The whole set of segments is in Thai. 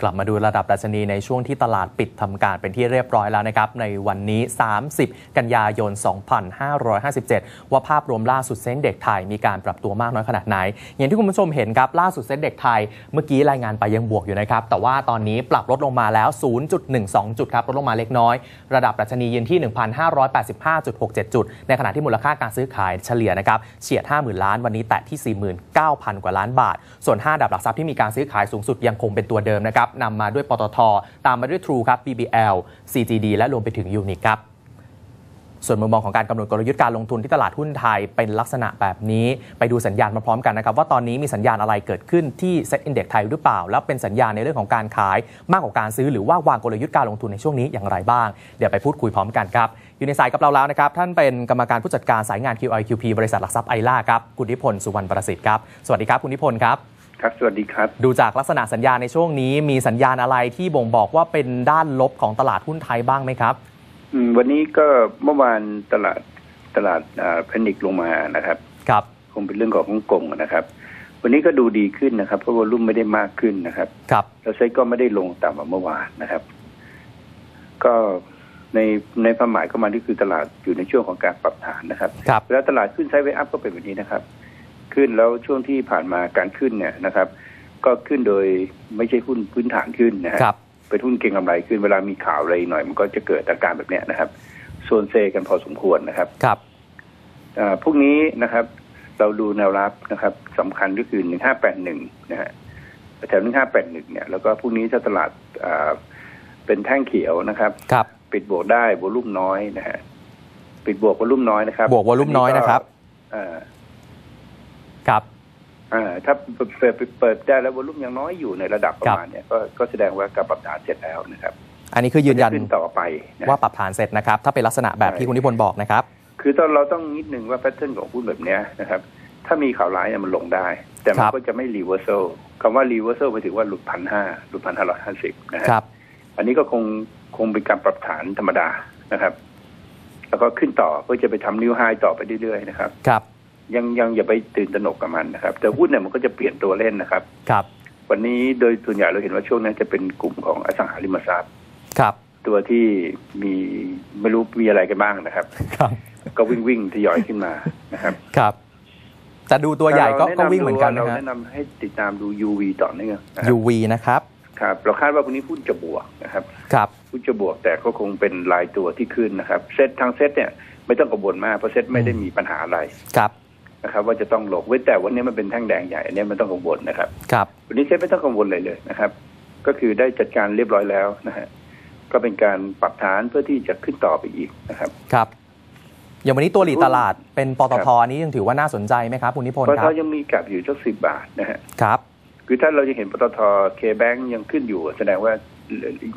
กลับมาดูระดับดัชนีในช่วงที่ตลาดปิดทำการเป็นที่เรียบร้อยแล้วนะครับ ในวันนี้ 30 กันยายน 2557 ว่าภาพรวมล่าสุดเซ็นเด็กไทยมีการปรับตัวมากน้อยขนาดไหน อย่างที่คุณผู้ชมเห็นครับ ล่าสุดเซ็นเด็กไทยเมื่อกี้รายงานไปยังบวกอยู่นะครับ แต่ว่าตอนนี้ปรับลดลงมาแล้ว 0.12 จุดครับ ลดลงมาเล็กน้อย ระดับดัชนียืนที่ 1,585.67 จุด ในขณะที่มูลค่าการซื้อขายเฉลี่ยนะครับเฉียด 50,000 ล้านวันนี้แตะที่ 49,000 กว่าล้านบาท ส่วน5อันดับหลักทรัพย์ที่มีการซื้อขายสูงสุดยังคงเป็นตัวเดิมนะครับนำมาด้วยปตท ตามมาด้วย True ครับ BBL CGD และรวมไปถึง Unique ครับส่วนมุมมองของการกำหนดกลยุทธ์การลงทุนที่ตลาดหุ้นไทยเป็นลักษณะแบบนี้ ไปดูสัญญาณมาพร้อมกันนะครับ ว่าตอนนี้มีสัญญาณอะไรเกิดขึ้นที่ Set Index ไทยหรือเปล่า แล้วเป็นสัญญาณในเรื่องของการขายมากกว่าการซื้อหรือว่าวางกลยุทธ์การลงทุนในช่วงนี้อย่างไรบ้าง เดี๋ยวไปพูดคุยพร้อมกันครับ อยู่ในสายกับเราแล้วนะครับ ท่านเป็นกรรมการผู้จัดการสายงาน QIQP บริษัทหลักทรัพย์ไอล่าครับคุณนิพนธ์สุวรรณประสิทธิ์ครับสวัสดีครับคุณนิพนธ์ครับ ครับ สวัสดีครับ ดูจากลักษณะสัญญาณในช่วงนี้ มีสัญญาณอะไรที่บ่งบอกว่าเป็นด้านลบของตลาดหุ้นไทยบ้างไหมครับอืมวันนี้ก็เมื่อวานตลาดตลาดแพนิคลงมานะครับครับ คงเป็นเรื่องของฮ่องกงนะครับ วันนี้ก็ดูดีขึ้นนะครับ เพราะว่ารุ่มไม่ได้มากขึ้นนะครับ ครับแล้วเซ็ตก็ไม่ได้ลงต่ำกว่าเมื่อวานนะครับ ก็ในในความหมายก็มาที่คือตลาดอยู่ในช่วงของการปรับฐานนะครับครับแล้วตลาดขึ้นไซด์เวย์อัพก็เป็นแบบนี้นะครับ ขึ้นแล้วช่วงที่ผ่านมาการขึ้นเนี่ยนะครับ ก็ขึ้นโดยไม่ใช่หุ้นพื้นฐานขึ้นนะฮะครับเป็นหุ้นเก่งกำไรขึ้นเวลามีข่าวอะไรหน่อย มันก็จะเกิดอาการแบบเนี้ยนะครับโซนเซกันพอสมควรนะครับครับอ่าพวกนี้นะครับ เราดูแนวรับนะครับสำคัญก็คือหนึ่งห้าแปดหนึ่งนะฮะแถวหนึ่งห้าแปดหนึ่งเนี่ยแล้วก็พวกนี้ถ้าตลาดอ่าเป็นแท่งเขียวนะครับครับปิดบวกได้วอลุ่มน้อยนะฮะปิดบวกวอลุ่มน้อยนะครับ บวกวอลุ่มน้อยนะครับอ่า ครับอ่าถ้าเปิดเปิดเปิดได้แล้ววอลุ่มยังน้อยอยู่ในระดับประมาณเนี่ยก็ก็แสดงว่าการปรับฐานเสร็จแล้วนะครับ อันนี้คือยืนยันจะขึ้นต่อไปนะว่าปรับฐานเสร็จนะครับ ถ้าเป็นลักษณะแบบที่คุณนิพนธ์บอกนะครับ คือตอนเราต้องนิดนึงว่าแพทเทิร์นของหุ้นแบบเนี้ยนะครับ ถ้ามีข่าวร้ายเนี่ยมันลงได้ แต่มัคนรับก็จะไม่รีเวอร์ a l คำว่ารีเวอร์ a l ไปถึงว่าหลุดพันห้าหลุดพันห้าร้อยห้าสิบนะฮะครับ อันนี้ก็คงคงเป็นการปรับฐานธรรมดานะครับ แล้วก็ขึ้นต่อเพื่อจะไปทำนิวไฮต่อไปเรื่อยๆนะครับครับ ยังยังอย่าไปตื่นตระหนกกับมันนะครับ แต่หุ้นเนี่ยมันก็จะเปลี่ยนตัวเล่นนะครับ ครับ วันนี้โดยส่วนใหญ่เราเห็นว่าช่วงนี้จะเป็นกลุ่มของอสังหาริมทรัพย์ ครับ ตัวที่มีไม่รู้มีอะไรกันบ้างนะครับ ครับ ก็วิ่งวิ่งๆทยอยขึ้นมานะครับ ครับ แต่ดูตัวใหญ่ก็ราก็แะำวิ่งเหมือนกันนะเราฮะแนะนำให้ติดตามดู UV ต่อเนื่องนะครับ UV นะครับ ครับ เราคาดว่าพรุ่งนี้หุ้นจะบวกนะครับ ครับหุ้นจะบวกแต่ก็คงเป็นรายตัวที่ขึ้นนะครับ เซตทางเซตเนี่ยไม่ต้องกังวลมากเพราะเซตไม่ได้มีปัญหาอะไร ครับ นะครับ ว่าจะต้องหลงเว้นแต่วันนี้มันเป็นแท่งแดงใหญ่อันนี้ไม่ต้องกังวลนะครับ ครับวันนี้เซตไม่ต้องกังวลเลยเลยนะครับ ก็คือได้จัดการเรียบร้อยแล้วนะฮะก็เป็นการปรับฐานเพื่อที่จะขึ้นต่อไปอีกนะครับครับอย่างวันนี้ตัวหลีดตลาดเป็นปตทอันนี้ยังถือว่าน่าสนใจไหมครับคุณนิพนเพธ์ราะครัเขาบยังมีกลับอยู่สักสิบบาทนะฮะครับคือถ้าเราจะเห็นปตทเคแบงยังขึ้นอยู่ แสดงว่า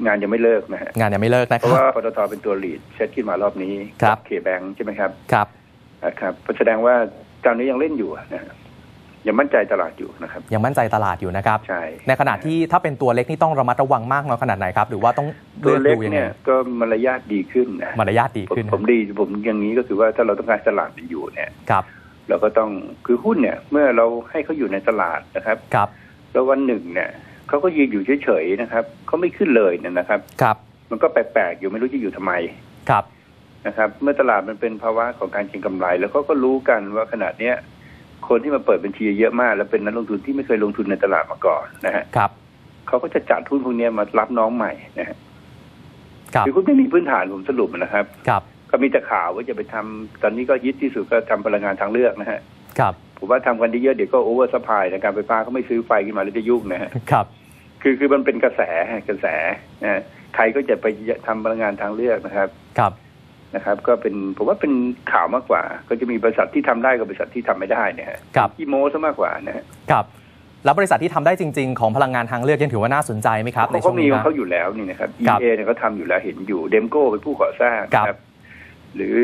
งานยังไม่เลิกนะฮะงานยังไม่เลิกนะเพคราะรับว่าปตทเป็นตัวลีดเซตขึ้นมารอบนี้ครับเคแบงใช่ไหมครับครับนะครับแสดงว่า ตอนนี้ยังเล่นอยู่นะฮะยังมั่นใจตลาดอยู่นะครับ ยังมั่นใจตลาดอยู่นะครับ ใช่ ในขณะที่ถ้าเป็นตัวเล็กนี่ต้องระมัดระวังมากน้อยขนาดไหนครับ หรือว่าต้องตัวเลือกเล็กดูยังไงเนี่ยก็มารยาทดีขึ้นนะมารยาทดีผมขึ้น ผมดีผมอย่างนี้ก็คือว่าถ้าเราต้องการตลาดอยู่เนี่ยครับ เราก็ต้องคือหุ้นเนี่ย เมื่อเราให้เขาอยู่ในตลาดนะครับครับแล้ววันหนึ่งเนี่ยเขาก็ยืนอยู่เฉยๆนะครับเขาไม่ขึ้นเลยเนี่ยนะครับ ครับ มันก็แปลกๆอยู่ไม่รู้จะอยู่ทำไมครับ นะครับ เมื่อตลาดมันเป็นภาวะของการเก็งกำไร แล้วเขาก็รู้กันว่าขนาดเนี้ยคนที่มาเปิดบัญชีเยอะมาก แล้วเป็นนักลงทุนที่ไม่เคยลงทุนในตลาดมาก่อนนะฮะครับเขาก็จะจัดหุ้นพวกเนี้ยมารับน้องใหม่นะฮะครับคือคุณไม่มีพื้นฐานผมสรุปนะครับครับ ก็มีแต่ข่าวว่าจะไปทำตอนนี้ก็ฮิตที่สุดก็ทำพลังงานทางเลือกนะฮะครับผมว่าทำกันเยอะๆเดี๋ยวก็โอเวอร์สปายในการไฟฟ้าเขาไม่ซื้อไฟขึ้นมาแล้วจะยุ่งนะฮะครับ คือคือมันเป็นกระแสกระแสนะฮะใครก็จะไปทำพลังงานทางเลือกนะครับ ครับ นะครับ ก็เป็นผมว่าเป็นข่าวมากกว่า ก็จะมีบริษัทที่ทำได้กับบริษัทที่ทำไม่ได้เนี่ยฮะครับที่โม้ซะมากกว่านะฮะครับแล้วบริษัทที่ทำได้จริง ๆ ของพลังงานทางเลือกยังถือว่าน่าสนใจไหมครับในเขาช่ก็วงมีนี้ของนะเขาอยู่แล้วนี่นะครับครับ EA เนี่ยเขาทำอยู่แล้วเห็นอยู่เดมโก้เป็นผู้ก่อสร้างครับนะครับ หรือ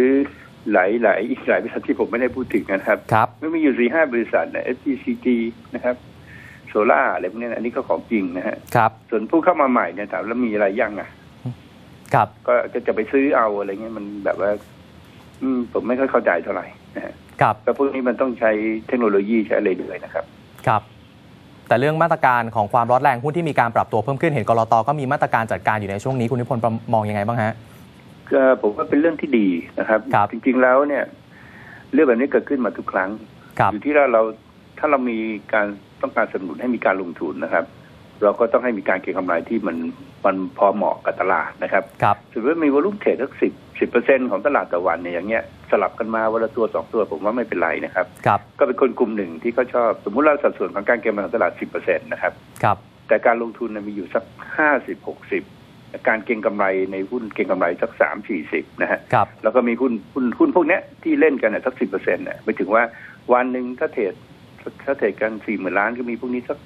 หลายหลายอีกหลายบริษัทที่ผมไม่ได้พูดถึงนะครับครับไม่มีอยู่สี่ห้าบริษัทนะ SCCG นะครับโซล่าอะไรพวกนี้นะอันนี้ก็ของจริงนะฮะครับส่วนผู้เข้ามาใหม่เนี่ยถามแล้วมีอะไรยังอะ ครับก็ก็จะไปซื้อเอาอะไรเงี้ยมันแบบว่า อืม ผมไม่ค่อยเข้าใจเท่าไหร่นะฮะครับแต่พวกนี้มันต้องใช้เทคโนโลยีใช้อะไรด้วยนะครับ ครับ แต่เรื่องมาตรการของความร้อนแรงหุ้นที่มีการปรับตัวเพิ่มขึ้นเห็นกรตก็มีมาตรการจัดการอยู่ในช่วงนี้คุณนิพนธ์มองยังไงบ้างฮะก็ผมว่าเป็นเรื่องที่ดีนะครับครับจริง ๆแล้วเนี่ย เรื่องแบบนี้เกิดขึ้นมาทุกครั้งครับอยู่ที่เราเราถ้าเรามีการต้องการสนับสนุนให้มีการลงทุนนะครับ เราก็ต้องให้มีการเก็งกำไรที่มันมันพอเหมาะกับตลาดนะครับครับสมมติว่ามีวอลุ่มเทรดสักสิบสิบเปอร์เซ็นของตลาดต่อวันเนี่ยอย่างเงี้ยสลับกันมาวันละตัวสองตัวผมว่าไม่เป็นไรนะครับครับ ก็เป็นคนกลุ่มหนึ่งที่เขาชอบ สมมุติเราสัดส่วนของการเก็งกำไรของตลาดสิบเปอร์เซ็นต์นะครับครับแต่การลงทุนเนยมีอยู่สักห้าสิบหกสิบการเก็งกำไรในหุ้นเก็งกำไรสักสามสี่สิบนะฮะครับแล้วก็มีหุ้นหุ้นหุ้นพวกเนี้ยที่เล่นกันน่ะสักสิบเปอร์เซ็นต์น่ะไปถึงว่าวันหนึ่งถ้าเทรดถ้าเทรดกันสี่หมื่นล้านก็มีพวกนี้สัก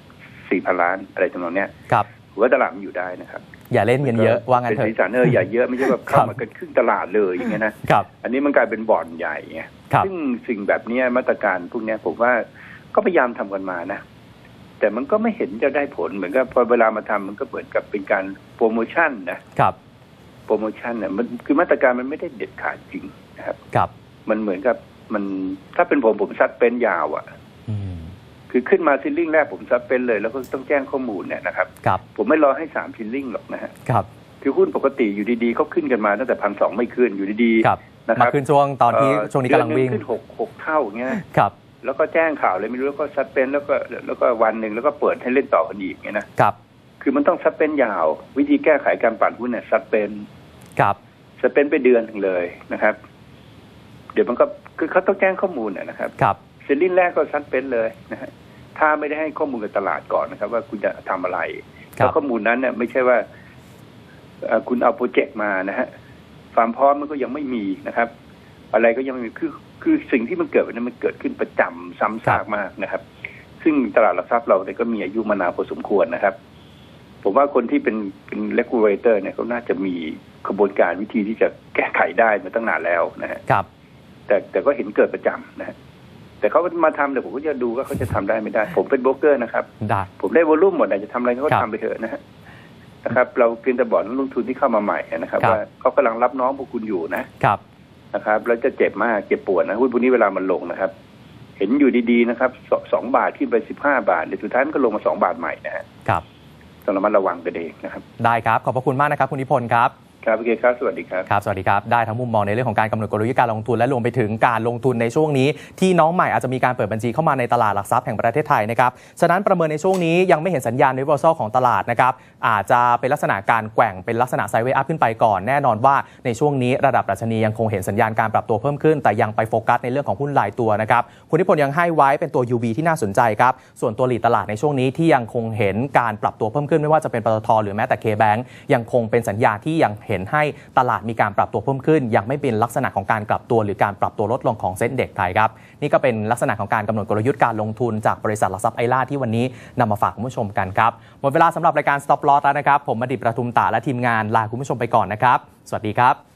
สี่พันล้านอะไรจำนองเนี้ยครับผมว่าตลาดมันอยู่ได้นะครับอย่าเล่นเงินเยอะว่างั้นเป็นเถสีอะสันเอออย่าเยอะไม่ใช่แบบครัเข้าบมากันครึ่งตลาดเลยอย่างเงี้ยนะครับอันนี้มันกลายเป็นบ่อนใหญ่ไงครับซึ่งสิ่งแบบเนี้ยมาตรการพวกเนี้ยผมว่าก็พยายามทำกันมานะแต่มันก็ไม่เห็นจะได้ผลเหมือนกับพอเวลามาทำมันก็เหมือนกับเป็นการโปรโมชั่นนะครับโปรโมชั่นเนี่ยมันคือมาตรการมันไม่ได้เด็ดขาดจริงนะครับครับ มันเหมือนกับมันถ้าเป็นผมผมซัดเป็นยาวอะ่ะอืม คือขึ้นมาซิลลิ่งแรกผมซัดเป็นเลย แล้วก็ต้องแจ้งข้อมูลเนี่ยนะครับครับ ผมไม่รอให้สามซิลลิ่งหรอกนะฮะครับคือหุ้นปกติอยู่ดีๆเขาขึ้นกันมาตั้งแต่พันสองไม่ขึ้นอยู่ดีครับๆนะคมารับขึ้นช่วงตอนที่เอ่อช่วงนี้กำลังวิ่งเดือนหนึ่ขึ้นหกหกเท่าอย่างเงี้ยครับแล้วก็แจ้งข่าวเลยไม่รู้แล้วก็ซัดเป็นแล้วก็แล้วก็วันหนึ่งแล้วก็เปิดให้เล่นต่อกันอีกเงี้ยนะครับคือมันต้องซัดเป็นยาว วิธีแก้ไขการปั่นหุ้นเนี่ยซัดเป็นครับซัดเป็นไปเดือนหนึ่งเลยนะครับ เดี๋ยวมันก็คือเขาต้องแจ้งข้อมูลนะนะครับครับเซลลิ่งแรกก็ซัดเป็นเลยนะฮะ ถ้าไม่ได้ให้ข้อมูลกับตลาดก่อนนะครับ ว่าคุณจะทำอะไรคแล้รัวบข้อมูลนั้นเนี่ยไม่ใช่ว่าเอ่อคุณเอาโปรเจกต์มานะฮะความพร้อมมันก็ยังไม่มีนะครับ อะไรก็ยังไม่มีคือคือสิ่งที่มันเกิดวันนี้มันเกิดขึ้นประจำซ้ำซากมากนะครับ ซึ่งตลาดหลักทรัพย์เราเนี่ยก็มีอายุมานานพอสมควรนะครับ ผมว่าคนที่เป็นเป็น regulator เนี่ยเขาน่าจะมีกระบวนการวิธีที่จะแก้ไขได้มาตั้งนานแล้วนะฮะครับ แต่แต่ก็เห็นเกิดประจำนะฮะ แต่เขามาทำเดี๋ยวผมก็จะดูว่าเขาจะทำได้ไม่ได้ ผมเป็นโบรกเกอร์นะครับได้ผมได้วอลลุ่มหมดอะจะทำอะไรเขาก็ครับทำไปเถอะนะฮะนะครับ เราเพียงแต่บอกนักลงทุนที่เข้ามาใหม่นะครับครับว่าเขากำลังรับน้องพวกคุณอยู่นะครับนะครับ แล้วจะเจ็บมากเจ็บปวดนะหุ้นพวกนี้เวลามันลงนะครับ เห็นอยู่ดีๆนะครับสสองบาทขึ้นไปสิบห้าบาทเดี๋ยวสุดท้ายมันก็ลงมาสองบาทใหม่นะฮะครับต้องระมัดระวังกันเองนะครับ ได้ครับ ขอบพระคุณมากนะครับ คุณนิพนธ์ครับ ครับโอเคครับ สวัสดีครับ ครับ สวัสดีครับ ได้ทั้งมุมมองในเรื่องของการกำหนดกลยุทธ์การลงทุนและรวมไปถึงการลงทุนในช่วงนี้ ที่น้องใหม่อาจจะมีการเปิดบัญชีเข้ามาในตลาดหลักทรัพย์แห่งประเทศไทยนะครับ ฉะนั้นประเมินในช่วงนี้ยังไม่เห็นสัญญาณ reversal ของตลาดนะครับ อาจจะเป็นลักษณะการแกว่งเป็นลักษณะไซด์เวย์อัพขึ้นไปก่อน แน่นอนว่าในช่วงนี้ระดับดัชนียังคงเห็นสัญญาณการปรับตัวเพิ่มขึ้น แต่ยังไปโฟกัสในเรื่องของหุ้นรายตัวนะครับ คุณนิพนธ์ยังให้ไว้เป็นตัว UB ที่น่าสนใจครับ ส่วนตัวหลีตลาดในช่วงนี้ที่ยังคงเห็นการปรับตัวเพิ่มขึ้นไม่ว่าจะเป็นปตทหรือแม้แต่ K-Bank ยังคงเป็นสัญญาณที่ยังเเห็นให้ตลาดมีการปรับตัวเพิ่มขึ้น ยังไม่เป็นลักษณะของการกลับตัวหรือการปรับตัวลดลงของเซ็นเด็กไทยครับนี่ก็เป็นลักษณะของการกำหนดกลยุทธ์การลงทุนจากบริษัทหลักทรัพย์ไอล่าที่วันนี้นำมาฝากคุณผู้ชมกันครับหมดเวลาสำหรับรายการ Stop Loss แล้วนะครับผมมดิประทุมตาและทีมงานลาคุณผู้ชมไปก่อนนะครับสวัสดีครับ